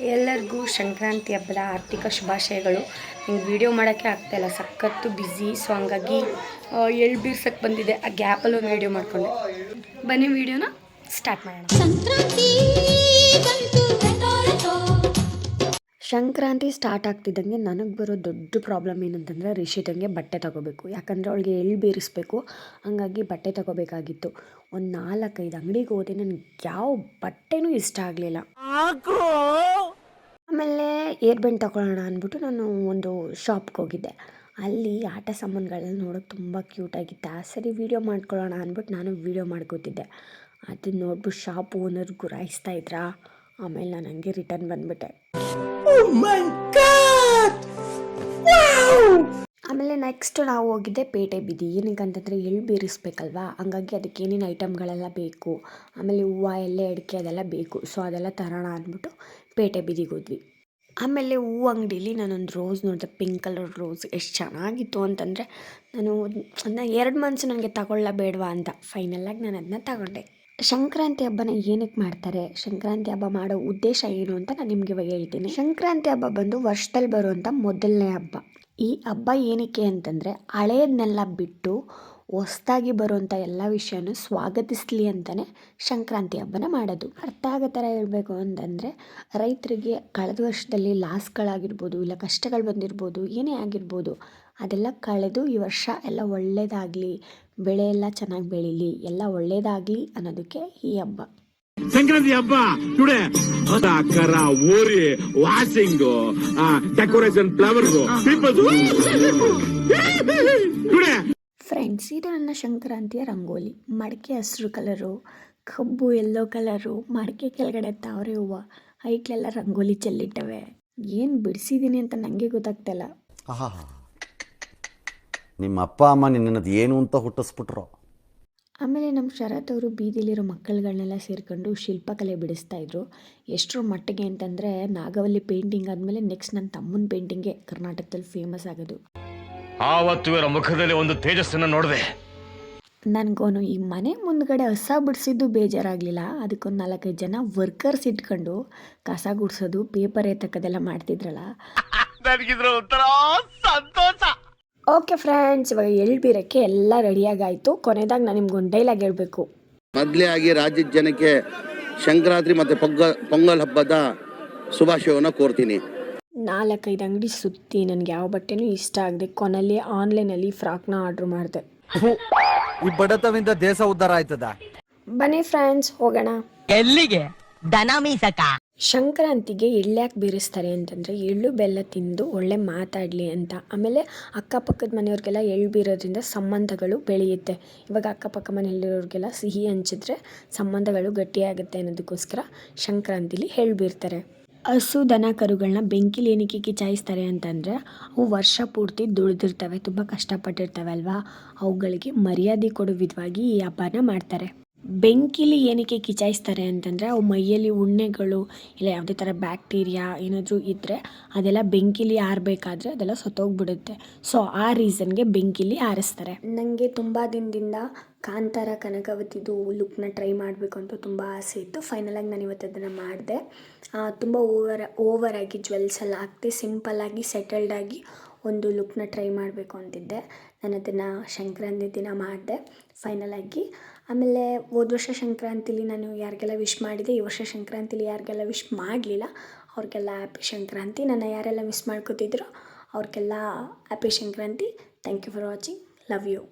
ಎಲ್ಲರಿಗೂ ಸಂಕ್ರಾಂತಿ ಹಬ್ಬದ ಆರ್ಥಿಕ ಶುಭಾಶಯಗಳು. ನಂಗೆ ವಿಡಿಯೋ ಮಾಡೋಕ್ಕೆ ಆಗ್ತಾಯಿಲ್ಲ ಸಖತ್ತು ಬ್ಯುಸಿ ಸೊ ಹಂಗಾಗಿ ಎಳ್ ಬೀರ್ಸಕ್ಕೆ ಬಂದಿದೆ ಆ ಗ್ಯಾಪಲ್ಲೂ ವಿಡಿಯೋ ಮಾಡಿಕೊಂಡೆ. ಬನ್ನಿ ವಿಡಿಯೋನ ಸ್ಟಾರ್ಟ್ ಮಾಡೋಣ. ಸಂಕ್ರಾಂತಿ ಸಂಕ್ರಾಂತಿ ಸ್ಟಾರ್ಟ್ ಆಗ್ತಿದ್ದಂಗೆ ನನಗೆ ಬರೋ ದೊಡ್ಡ ಪ್ರಾಬ್ಲಮ್ ಏನಂತಂದರೆ ರಿಷಿತಂಗೆ ಬಟ್ಟೆ ತಗೋಬೇಕು. ಯಾಕಂದರೆ ಅವಳಿಗೆ ಎಳ್ಳು ಬೀರಿಸ್ಬೇಕು. ಹಾಗಾಗಿ ಬಟ್ಟೆ ತಗೋಬೇಕಾಗಿತ್ತು. ಒಂದು ನಾಲ್ಕೈದು ಅಂಗಡಿಗೆ ಹೋದೆ ನನಗೆ ಯಾವ ಬಟ್ಟೆನೂ ಇಷ್ಟ ಆಗಲಿಲ್ಲ. ಆಮೇಲೆ ಏರ್ ಬೆಂಡ್ ತಗೊಳ್ಳೋಣ ಅಂದ್ಬಿಟ್ಟು ನಾನು ಒಂದು ಶಾಪ್ಗೆ ಹೋಗಿದ್ದೆ. ಅಲ್ಲಿ ಆಟ ಸಾಮಾನುಗಳನ್ನ ನೋಡೋಕೆ ತುಂಬ ಕ್ಯೂಟಾಗಿತ್ತು ಆ ಸರಿ ವೀಡಿಯೋ ಮಾಡ್ಕೊಳ್ಳೋಣ ಅಂದ್ಬಿಟ್ಟು ನಾನು ವೀಡಿಯೋ ಮಾಡ್ಕೋತಿದ್ದೆ. ಅದನ್ನ ನೋಡ್ಬಿಟ್ಟು ಶಾಪ್ ಓನರ್ ಗುರಾಯಿಸ್ತಾ ಇದ್ರಾ? ಆಮೇಲೆ ನಾನು ಹಂಗೆ ರಿಟರ್ನ್ ಬಂದ್ಬಿಟ್ಟೆ. ಆಮೇಲೆ ನೆಕ್ಸ್ಟ್ ನಾವು ಹೋಗಿದ್ದೆ ಪೇಟೆ ಬೀದಿ. ಏನಕ್ಕಂತಂದರೆ ಎಳ್ಳು ಬೀರಿಸ್ಬೇಕಲ್ವಾ? ಹಂಗಾಗಿ ಅದಕ್ಕೆ ಏನೇನು ಐಟಮ್ಗಳೆಲ್ಲ ಬೇಕು? ಆಮೇಲೆ ಹೂವು ಎಲ್ಲ ಅಡಿಕೆ ಅದೆಲ್ಲ ಬೇಕು. ಸೊ ಅದೆಲ್ಲ ತರೋಣ ಅಂದ್ಬಿಟ್ಟು ಪೇಟೆ ಬೀದಿಗೆ ಹೋದ್ವಿ. ಆಮೇಲೆ ಹೂವು ಅಂಗಡೀಲಿ ನಾನೊಂದು ರೋಸ್ ನೋಡಿದೆ. ಪಿಂಕ್ ಕಲರ್ ರೋಸ್ ಎಷ್ಟು ಚೆನ್ನಾಗಿತ್ತು ಅಂತಂದರೆ ನಾನು ಅದನ್ನ ಎರಡು ಮನಸ್ಸು ನನಗೆ ತಗೊಳ್ಳಬೇಡವಾ ಅಂತ. ಫೈನಲಾಗಿ ನಾನು ಅದನ್ನ ತಗೊಂಡೆ. ಸಂಕ್ರಾಂತಿ ಹಬ್ಬನ ಏನಕ್ಕೆ ಮಾಡ್ತಾರೆ? ಸಂಕ್ರಾಂತಿ ಹಬ್ಬ ಮಾಡೋ ಉದ್ದೇಶ ಏನು ಅಂತ ನಾನು ನಿಮಗೆ ಇವಾಗ ಹೇಳ್ತೀನಿ. ಸಂಕ್ರಾಂತಿ ಹಬ್ಬ ಬಂದು ವರ್ಷದಲ್ಲಿ ಬರುವಂಥ ಮೊದಲನೇ ಹಬ್ಬ. ಈ ಹಬ್ಬ ಏನಕ್ಕೆ ಅಂತಂದರೆ ಹಳೆಯದನ್ನೆಲ್ಲ ಬಿಟ್ಟು ಹೊಸ್ದಾಗಿ ಬರುವಂಥ ಎಲ್ಲ ವಿಷಯನೂ ಸ್ವಾಗತಿಸಲಿ ಅಂತಲೇ ಸಂಕ್ರಾಂತಿ ಹಬ್ಬನ ಮಾಡೋದು. ಅರ್ಥ ಆಗೋ ಥರ ಹೇಳಬೇಕು ಅಂತಂದರೆ ರೈತರಿಗೆ ಕಳೆದ ವರ್ಷದಲ್ಲಿ ಲಾಸ್ಗಳಾಗಿರ್ಬೋದು ಇಲ್ಲ ಕಷ್ಟಗಳು ಬಂದಿರ್ಬೋದು ಏನೇ ಆಗಿರ್ಬೋದು ಅದೆಲ್ಲ ಕಳೆದು ಈ ವರ್ಷ ಎಲ್ಲ ಒಳ್ಳೆಯದಾಗಲಿ ಬೆಳೆ ಎಲ್ಲ ಚೆನ್ನಾಗಿ ಬೆಳೀಲಿ ಎಲ್ಲ ಒಳ್ಳೇದಾಗ್ಲಿ ಅನ್ನೋದಕ್ಕೆ ಈ ಹಬ್ಬ. ಸಂಕ್ರಾಂತಿ ಹಬ್ಬ ಟುಡೇ ಕರ ಓರಿ washing decoration flowers peoples today friends ಇದು ನನ್ನ ಸಂಕ್ರಾಂತಿಯ ರಂಗೋಲಿ. ಮಡಕೆ ಹಸಿರು ಕಲರು ಕಬ್ಬು ಎಲ್ಲೋ ಕಲರು ಮಡಿಕೆ ಕೆಳಗಡೆ ತಾವರೆ ಹೂವು ಹೈಟ್ಲೆಲ್ಲ ರಂಗೋಲಿ ಚೆಲ್ಲಿಟ್ಟವೆ. ಏನು ಬಿಡಿಸಿದ್ದೀನಿ ಅಂತ ನನಗೆ ಗೊತ್ತಾಗ್ತಿಲ್ಲ ನಿಮ್ಮ ಅಪ್ಪ ಅಮ್ಮ ನಿನ್ನದು ಏನು ಅಂತ ಹುಟ್ಟಿಸ್ಬಿಟ್ರು. ಆಮೇಲೆ ನಮ್ಮ ಶರತ್ ಅವರು ಬೀದಿಲಿರೋ ಮಕ್ಕಳುಗಳನ್ನೆಲ್ಲ ಸೇರಿಕೊಂಡು ಶಿಲ್ಪಕಲೆ ಬಿಡಿಸ್ತಾ ಇದ್ರು. ಎಷ್ಟರ ಮಟ್ಟಿಗೆ ಅಂತಂದರೆ ನಾಗವಲ್ಲಿ ಪೇಂಟಿಂಗ್ ಆದಮೇಲೆ ನೆಕ್ಸ್ಟ್ ನನ್ನ ತಮ್ಮನ ಪೇಂಟಿಂಗೇ ಕರ್ನಾಟಕದಲ್ಲಿ ಫೇಮಸ್ ಆಗೋದು. ಆವತ್ತು ಇವರ ಮುಖದಲ್ಲಿ ಒಂದು ತೇಜಸ್ಸನ್ನು ನೋಡಿದೆ. ನನಗೋನು ಈ ಮನೆ ಮುಂದ್ಗಡೆ ಹಸ ಬಿಡಿಸಿದ್ದು ಬೇಜಾರಾಗಲಿಲ್ಲ. ಅದಕ್ಕೊಂದು ನಾಲ್ಕೈದು ಜನ ವರ್ಕರ್ಸ್ ಇಟ್ಕೊಂಡು ಕಸ ಗುಡಿಸೋದು ಪೇಪರ್ ಎತ್ತಕ್ಕದೆಲ್ಲ ಮಾಡ್ತಿದ್ರಲ್ಲ. ನನಗಿದ್ರ ಒಂಥರ ಸಂತೋಷ. ಓಕೆ ಫ್ರೆಂಡ್ಸ್ ಇವಾಗ ಎಳ್ಳು ಬೀರಕ್ಕೆ ಎಲ್ಲ ರೆಡಿಯಾಗಾಯಿತು. ಕೊನೆದಾಗ ನಾನು ನಿಮ್ಗೊಂದು ಡೈಲಾಗ್ ಹೇಳಬೇಕು. ಮೊದಲೇ ಆಗಿ ರಾಜ್ಯದ ಜನಕ್ಕೆ ಸಂಕ್ರಾಂತಿ ಮತ್ತು ಪೊಂಗಲ್ ಪೊಂಗಲ್ ಹಬ್ಬದ ಶುಭಾಶಯವನ್ನು ಕೋರ್ತೀನಿ. ನಾಲ್ಕೈದು ಅಂಗಡಿ ಸುತ್ತಿ ನನಗೆ ಯಾವ ಬಟ್ಟೆನೂ ಇಷ್ಟ ಆಗದೆ ಕೊನೆಯಲ್ಲಿ ಆನ್ಲೈನಲ್ಲಿ ಫ್ರಾಕ್ನ ಆರ್ಡ್ರ್ ಮಾಡಿದೆ. ಈ ಬಡತವಿಂದ ದೇಶ ಉದ್ಧಾರ ಆಯ್ತದ? ಬನ್ನಿ ಫ್ರೆಂಡ್ಸ್ ಹೋಗೋಣ. ಎಲ್ಲಿಗೆ? ದನ ಮೀಸಕ? ಸಂಕ್ರಾಂತಿಗೆ ಎಳ್ಳ್ಯಾಕೆ ಬೀರಿಸ್ತಾರೆ ಅಂತಂದರೆ ಎಳ್ಳು, ಬೆಲ್ಲ ತಿಂದು ಒಳ್ಳೆ ಮಾತಾಡಲಿ ಅಂತ. ಆಮೇಲೆ ಅಕ್ಕಪಕ್ಕದ ಮನೆಯವ್ರಿಗೆಲ್ಲ ಎಳ್ಳು ಬೀರೋದ್ರಿಂದ ಸಂಬಂಧಗಳು ಬೆಳೆಯುತ್ತೆ. ಇವಾಗ ಅಕ್ಕಪಕ್ಕ ಮನೆಯಲ್ಲಿರೋರಿಗೆಲ್ಲ ಸಿಹಿ ಹಂಚಿದ್ರೆ ಸಂಬಂಧಗಳು ಗಟ್ಟಿಯಾಗುತ್ತೆ ಅನ್ನೋದಕ್ಕೋಸ್ಕರ ಸಂಕ್ರಾಂತಿಲಿ ಎಳ್ಳು ಬೀರ್ತಾರೆ. ಹಸು ದನ ಕರುಗಳನ್ನ ಬೆಂಕಿಲಿ ಏನಕ್ಕೆ ಚಾಯಿಸ್ತಾರೆ ಅಂತಂದರೆ ಅವು ವರ್ಷ ಪೂರ್ತಿ ದುಡಿದಿರ್ತವೆ ತುಂಬ ಕಷ್ಟಪಟ್ಟಿರ್ತವೆ ಅಲ್ವಾ? ಅವುಗಳಿಗೆ ಮರ್ಯಾದೆ ಕೊಡೋ ವಿಧವಾಗಿ ಈ ಹಬ್ಬನ ಮಾಡ್ತಾರೆ. ಬೆಂಕಿಲಿ ಏನಕ್ಕೆ ಕಿಚಾಯಿಸ್ತಾರೆ ಅಂತಂದರೆ ಅವು ಮೈಯಲ್ಲಿ ಉಣ್ಣೆಗಳು ಇಲ್ಲ ಯಾವುದೇ ಥರ ಬ್ಯಾಕ್ಟೀರಿಯಾ ಏನಾದರೂ ಇದ್ದರೆ ಅದೆಲ್ಲ ಬೆಂಕಿಲಿ ಆರಬೇಕಾದ್ರೆ ಅದೆಲ್ಲ ಸತ್ತೋಗ್ಬಿಡುತ್ತೆ. ಸೊ ಆ ರೀಸನ್ಗೆ ಬೆಂಕಿಲಿ ಆರಿಸ್ತಾರೆ. ನನಗೆ ತುಂಬ ದಿನದಿಂದ ಕಾಂತಾರ, ಕನಕವತಿದು ಲುಕ್ನ ಟ್ರೈ ಮಾಡಬೇಕು ಅಂತ ತುಂಬ ಆಸೆ ಇತ್ತು. ಫೈನಲಾಗಿ ನಾನು ಇವತ್ತು ಅದನ್ನು ಮಾಡಿದೆ. ತುಂಬ ಓವರ್ ಓವರಾಗಿ ಜ್ವೆಲ್ಸ್ ಎಲ್ಲ ಹಾಕ್ತೆ ಸಿಂಪಲ್ಲಾಗಿ ಸೆಟಲ್ಡಾಗಿ ಒಂದು ಲುಕ್ನ ಟ್ರೈ ಮಾಡಬೇಕು ಅಂತಿದ್ದೆ. ನಾನು ಅದನ್ನು ಸಂಕ್ರಾಂತಿ ದಿನ ಮಾಡಿದೆ ಫೈನಲಾಗಿ ಆಮೇಲೆ ಹೋದ ವರ್ಷ ಸಂಕ್ರಾಂತಿಲಿ ನಾನು ಯಾರಿಗೆಲ್ಲ ವಿಶ್ ಮಾಡಿದೆ, ಈ ವರ್ಷ ಸಂಕ್ರಾಂತಿಲಿ ಯಾರಿಗೆಲ್ಲ ವಿಶ್ ಮಾಡಲಿಲ್ಲ, ಅವ್ರಿಗೆಲ್ಲ ಹ್ಯಾಪಿ ಸಂಕ್ರಾಂತಿ. ನನ್ನ ಯಾರೆಲ್ಲ ಮಿಸ್ ಮಾಡ್ಕೋತಿದ್ರು, ಅವ್ರಿಗೆಲ್ಲ happy Sankranti. Thank you for watching love you